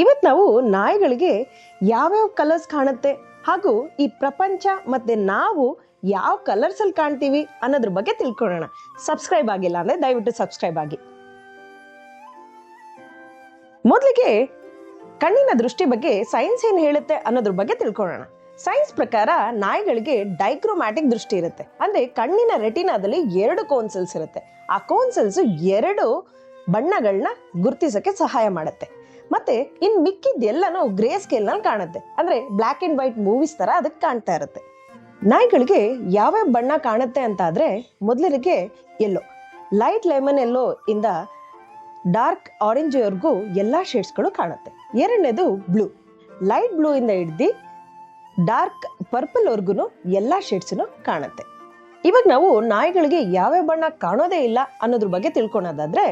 ಇವತ್ತು ನಾವು ನಾಯಿಗಳಿಗೆ ಯಾವ್ಯಾವ ಕಲರ್ಸ್ ಕಾಣುತ್ತೆ ಹಾಗೂ ಈ ಪ್ರಪಂಚ ಮತ್ತೆ ನಾವು ಯಾವ ಕಲರ್ಸ್ ಅಲ್ಲಿ ಕಾಣ್ತೀವಿ ಅನ್ನೋದ್ರ ಬಗ್ಗೆ ತಿಳ್ಕೊಳ್ಳೋಣ. ಸಬ್ಸ್ಕ್ರೈಬ್ ಆಗಿಲ್ಲ ಅಂದ್ರೆ ದಯವಿಟ್ಟು ಸಬ್ಸ್ಕ್ರೈಬ್ ಆಗಿ. ಮೊದಲಿಗೆ ಕಣ್ಣಿನ ದೃಷ್ಟಿ ಬಗ್ಗೆ ಸೈನ್ಸ್ ಏನು ಹೇಳುತ್ತೆ ಅನ್ನೋದ್ರ ಬಗ್ಗೆ ತಿಳ್ಕೊಳ್ಳೋಣ. ಸೈನ್ಸ್ ಪ್ರಕಾರ ನಾಯಿಗಳಿಗೆ ಡೈಕ್ರೋಮ್ಯಾಟಿಕ್ ದೃಷ್ಟಿ ಇರುತ್ತೆ. ಅಂದ್ರೆ ಕಣ್ಣಿನ ರೆಟಿನಾದಲ್ಲಿ ಎರಡು ಕೋನ್ಸೆಲ್ಸ್ ಇರುತ್ತೆ. ಆ ಕೋನ್ಸೆಲ್ಸ್ ಎರಡು ಬಣ್ಣಗಳನ್ನ ಗುರುತಿಸಕ್ಕೆ ಸಹಾಯ ಮಾಡುತ್ತೆ. ಮತ್ತೆ ಇನ್ ಮಿಕ್ಕಿದ್ದೆಲ್ಲನೂ ಗ್ರೇ ಸ್ಕೇಲ್ನಲ್ಲಿ ಕಾಣುತ್ತೆ. ಅಂದ್ರೆ ಬ್ಲ್ಯಾಕ್ ಅಂಡ್ ವೈಟ್ ಮೂವೀಸ್ ತರ ಅದಕ್ಕೆ ಕಾಣ್ತಾ ಇರುತ್ತೆ. ನಾಯಿಗಳಿಗೆ ಯಾವ್ಯಾವ ಬಣ್ಣ ಕಾಣುತ್ತೆ ಅಂತ ಆದ್ರೆ ಮೊದಲಿಗೆ ಎಲ್ಲೋ ಲೈಟ್ ಲೆಮನ್ ಎಲ್ಲೋ ಇಂದ ಡಾರ್ಕ್ ಆರೆಂಜ್ ಆರೆಂಜ್ವರೆಗೂ ಎಲ್ಲ ಶೇಡ್ಸ್ಗಳು ಕಾಣುತ್ತೆ. ಎರಡನೇದು ಬ್ಲೂ ಲೈಟ್ ಬ್ಲೂ ಇಂದ ಹಿಡ್ದು ಡಾರ್ಕ್ ಪರ್ಪಲ್ವರೆಗೂ ಎಲ್ಲ ಶೇಡ್ಸ್ನು ಕಾಣುತ್ತೆ. ಇವಾಗ ನಾವು ನಾಯಿಗಳಿಗೆ ಯಾವ್ಯಾವ ಬಣ್ಣ ಕಾಣೋದೇ ಇಲ್ಲ ಅನ್ನೋದ್ರ ಬಗ್ಗೆ ತಿಳ್ಕೊಳೋದಾದ್ರೆ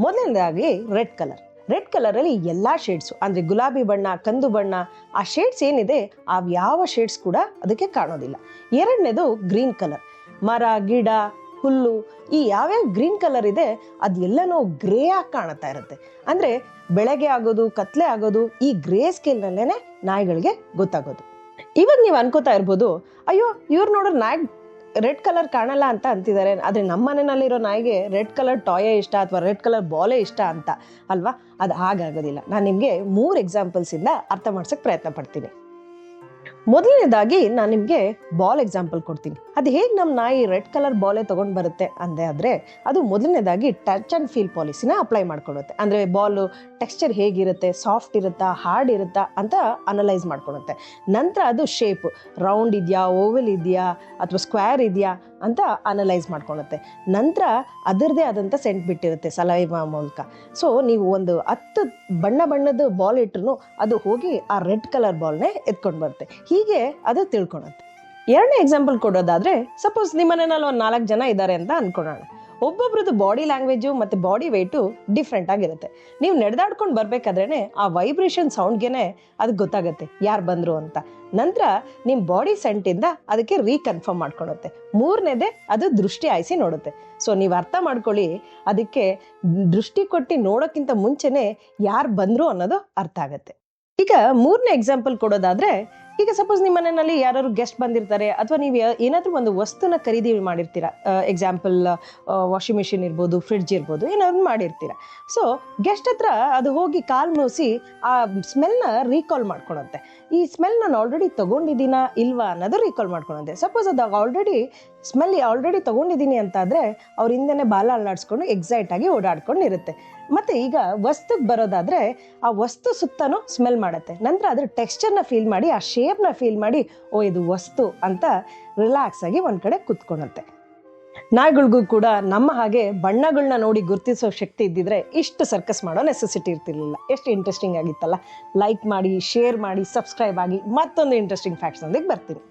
ಮೊದಲನೇದಾಗಿ ರೆಡ್ ಕಲರ್ ರೆಡ್ ಕಲರಲ್ಲಿ ಎಲ್ಲ ಶೇಡ್ಸು, ಅಂದರೆ ಗುಲಾಬಿ ಬಣ್ಣ, ಕಂದು ಬಣ್ಣ, ಆ ಶೇಡ್ಸ್ ಏನಿದೆ ಆ ಯಾವ ಶೇಡ್ಸ್ ಕೂಡ ಅದಕ್ಕೆ ಕಾಣೋದಿಲ್ಲ. ಎರಡನೇದು ಗ್ರೀನ್ ಕಲರ್. ಮರ, ಗಿಡ, ಹುಲ್ಲು, ಈ ಯಾವ್ಯಾವ ಗ್ರೀನ್ ಕಲರ್ ಇದೆ ಅದೆಲ್ಲನೂ ಗ್ರೇ ಆಗಿ ಕಾಣುತ್ತಾ ಇರುತ್ತೆ. ಅಂದರೆ ಬೆಳಗ್ಗೆ ಆಗೋದು, ಕತ್ಲೆ ಆಗೋದು, ಈ ಗ್ರೇ ಸ್ಕೇಲ್ನಲ್ಲೇ ನಾಯಿಗಳಿಗೆ ಗೊತ್ತಾಗೋದು. ಇವಾಗ ನೀವು ಅನ್ಕೋತಾ ಇರ್ಬೋದು, ಅಯ್ಯೋ, ಇವ್ರು ನೋಡಿದ್ರೆ ನಾಯಿ ರೆಡ್ ಕಲರ್ ಕಾಣಲ್ಲ ಅಂತ ಅಂತಿದ್ದಾರೆ. ಆದರೆ ನಮ್ಮ ಮನೆಯಲ್ಲಿರೋ ನಾಯಿಗೆ ರೆಡ್ ಕಲರ್ ಟಾಯೇ ಇಷ್ಟ ಅಥವಾ ರೆಡ್ ಕಲರ್ ಬಾಲೇ ಇಷ್ಟ ಅಂತ ಅಲ್ವಾ? ಅದು ಹಾಗಾಗೋದಿಲ್ಲ. ನಾನು ನಿಮಗೆ ಮೂರು ಎಕ್ಸಾಂಪಲ್ಸಿಂದ ಅರ್ಥ ಮಾಡ್ಸೋಕ್ಕೆ ಪ್ರಯತ್ನ ಪಡ್ತೀನಿ. ಮೊದಲನೇದಾಗಿ ನಾನು ನಿಮಗೆ ಬಾಲ್ ಎಕ್ಸಾಂಪಲ್ ಕೊಡ್ತೀನಿ. ಅದು ಹೇಗೆ ನಮ್ಮ ನಾಯಿ ರೆಡ್ ಕಲರ್ ಬಾಲೇ ತೊಗೊಂಡು ಬರುತ್ತೆ ಅಂದೆ ಆದರೆ ಅದು ಮೊದಲನೇದಾಗಿ ಟಚ್ ಆ್ಯಂಡ್ ಫೀಲ್ ಪಾಲಿಸಿನ ಅಪ್ಲೈ ಮಾಡ್ಕೊಳುತ್ತೆ. ಅಂದರೆ ಬಾಲು ಟೆಕ್ಸ್ಚರ್ ಹೇಗಿರುತ್ತೆ ಸಾಫ್ಟ್ ಇರುತ್ತಾ ಹಾರ್ಡ್ ಇರುತ್ತಾ ಅಂತ ಅನಲೈಸ್ ಮಾಡ್ಕೊಳುತ್ತೆ. ನಂತರ ಅದು ಶೇಪ್ ರೌಂಡ್ ಇದೆಯಾ ಓವಲ್ ಇದೆಯಾ, ಅಥವಾ ಸ್ಕ್ವೇರ್ ಇದೆಯಾ ಅಂತ ಅನಲೈಸ್ ಮಾಡ್ಕೊಳುತ್ತೆ. ನಂತರ ಅದರದೇ ಆದಂಥ ಸೆಂಟ್ ಬಿಟ್ಟಿರುತ್ತೆ ಸಲೈವ ಮೂಲಕ. ಸೊ ನೀವು ಒಂದು ಹತ್ತು ಬಣ್ಣ ಬಣ್ಣದ ಬಾಲ್ ಇಟ್ರೂ ಅದು ಹೋಗಿ ಆ ರೆಡ್ ಕಲರ್ ಬಾಲ್ನೇ ಎತ್ಕೊಂಡು ಬರುತ್ತೆ. ಹೀಗೆ ಅದು ತಿಳ್ಕೊಳುತ್ತೆ. ಎರಡನೇ ಎಕ್ಸಾಂಪಲ್ ಕೊಡೋದಾದ್ರೆ ಸಪೋಸ್ ನಿಮ್ಮ ಮನೆಯಲ್ಲಿ ಒಂದು ನಾಲ್ಕು ಜನ ಇದ್ದಾರೆ ಅಂತ ಅನ್ಕೊಳ್ಳೋಣ ಒಬ್ಬೊಬ್ರದ್ದು ಬಾಡಿ ಲ್ಯಾಂಗ್ವೇಜು ಮತ್ತು ಬಾಡಿ ವೆಯ್ಟು ಡಿಫ್ರೆಂಟ್ ಆಗಿರುತ್ತೆ. ನೀವು ನಡೆದಾಡ್ಕೊಂಡು ಬರಬೇಕಾದ್ರೇ ಆ ವೈಬ್ರೇಷನ್ ಸೌಂಡ್ಗೆ ಅದಕ್ಕೆ ಗೊತ್ತಾಗುತ್ತೆ, ಯಾರು ಬಂದರು ಅಂತ. ನಂತರ ನಿಮ್ಮ ಬಾಡಿ ಸೆಂಟಿಂದ ಅದಕ್ಕೆ ರೀಕನ್ಫರ್ಮ್ ಮಾಡ್ಕೊಳುತ್ತೆ. ಮೂರನೇದೇ ಅದು ದೃಷ್ಟಿ ಆಯಿಸಿ ನೋಡುತ್ತೆ. ಸೊ ನೀವು ಅರ್ಥ ಮಾಡ್ಕೊಳ್ಳಿ, ಅದಕ್ಕೆ ದೃಷ್ಟಿ ಕೊಟ್ಟು ನೋಡೋಕ್ಕಿಂತ ಮುಂಚೆನೇ ಯಾರು ಬಂದರು ಅನ್ನೋದು ಅರ್ಥ ಆಗುತ್ತೆ. ಈಗ ಮೂರನೇ ಎಕ್ಸಾಂಪಲ್ ಕೊಡೋದಾದ್ರೆ ಈಗ ಸಪೋಸ್ ನಿಮ್ಮ ಮನೆಯಲ್ಲಿ ಯಾರು ಗೆಸ್ಟ್ ಬಂದಿರ್ತಾರೆ, ಅಥವಾ ನೀವು ಏನಾದರೂ ಒಂದು ವಸ್ತುನ ಖರೀದಿ ಮಾಡಿರ್ತೀರಾ ಎಕ್ಸಾಂಪಲ್ ವಾಷಿಂಗ್ ಮೆಷಿನ್ ಇರ್ಬೋದು ಫ್ರಿಡ್ಜ್ ಇರ್ಬೋದು, ಏನಾದ್ರು ಮಾಡಿರ್ತೀರಾ. ಸೊ ಗೆಸ್ಟ್ ಹತ್ರ ಅದು ಹೋಗಿ ಕಾಲು ಮೂಸಿ ಆ ಸ್ಮೆಲ್ನ ರೀಕಾಲ್ ಮಾಡ್ಕೊಳುತ್ತೆ ಈ ಸ್ಮೆಲ್ ನಾನು ಆಲ್ರೆಡಿ ತಗೊಂಡಿದ್ದೀನಾ ಇಲ್ವಾ ಅನ್ನೋದು ರೀಕಾಲ್ ಮಾಡ್ಕೊಳುತ್ತೆ ಸಪೋಸ್ ಅದು ಆಲ್ರೆಡಿ ಸ್ಮೆಲ್ ಆಲ್ರೆಡಿ ತೊಗೊಂಡಿದ್ದೀನಿ ಅಂತಾದರೆ ಅವ್ರ ಹಿಂದೆನೇ ಬಾಲ ಅಲ್ಲಾಡಿಸ್ಕೊಂಡು ಎಕ್ಸೈಟ್ ಆಗಿ ಓಡಾಡ್ಕೊಂಡು ಇರುತ್ತೆ ಮತ್ತು ಈಗ ವಸ್ತುಗೆ ಬರೋದಾದರೆ ಆ ವಸ್ತು ಸುತ್ತನೂ ಸ್ಮೆಲ್ ಮಾಡುತ್ತೆ. ನಂತರ ಅದ್ರ ಟೆಕ್ಸ್ಚರ್ನ ಫೀಲ್ ಮಾಡಿ, ಆ ಶೇಪ್ನ ಫೀಲ್ ಮಾಡಿ, ಓ ಇದು ವಸ್ತು ಅಂತ ರಿಲ್ಯಾಕ್ಸ್ ಆಗಿ ಒಂದು ಕಡೆ ಕುತ್ಕೊಳುತ್ತೆ. ನಾಯಿಗಳಿಗೂ ಕೂಡ ನಮ್ಮ ಹಾಗೆ ಬಣ್ಣಗಳನ್ನ ನೋಡಿ ಗುರುತಿಸೋ ಶಕ್ತಿ ಇದ್ದಿದ್ರೆ ಇಷ್ಟು ಸರ್ಕಸ್ ಮಾಡೋ ನೆಸೆಸಿಟಿ ಇರ್ತಿರ್ಲಿಲ್ಲ. ಎಷ್ಟು ಇಂಟ್ರೆಸ್ಟಿಂಗ್ ಆಗಿತ್ತಲ್ಲ. ಲೈಕ್ ಮಾಡಿ ಶೇರ್ ಮಾಡಿ ಸಬ್ಸ್ಕ್ರೈಬ್ ಆಗಿ ಮತ್ತೊಂದು ಇಂಟ್ರೆಸ್ಟಿಂಗ್ ಫ್ಯಾಕ್ಟ್ಸ್ ಬರ್ತೀನಿ.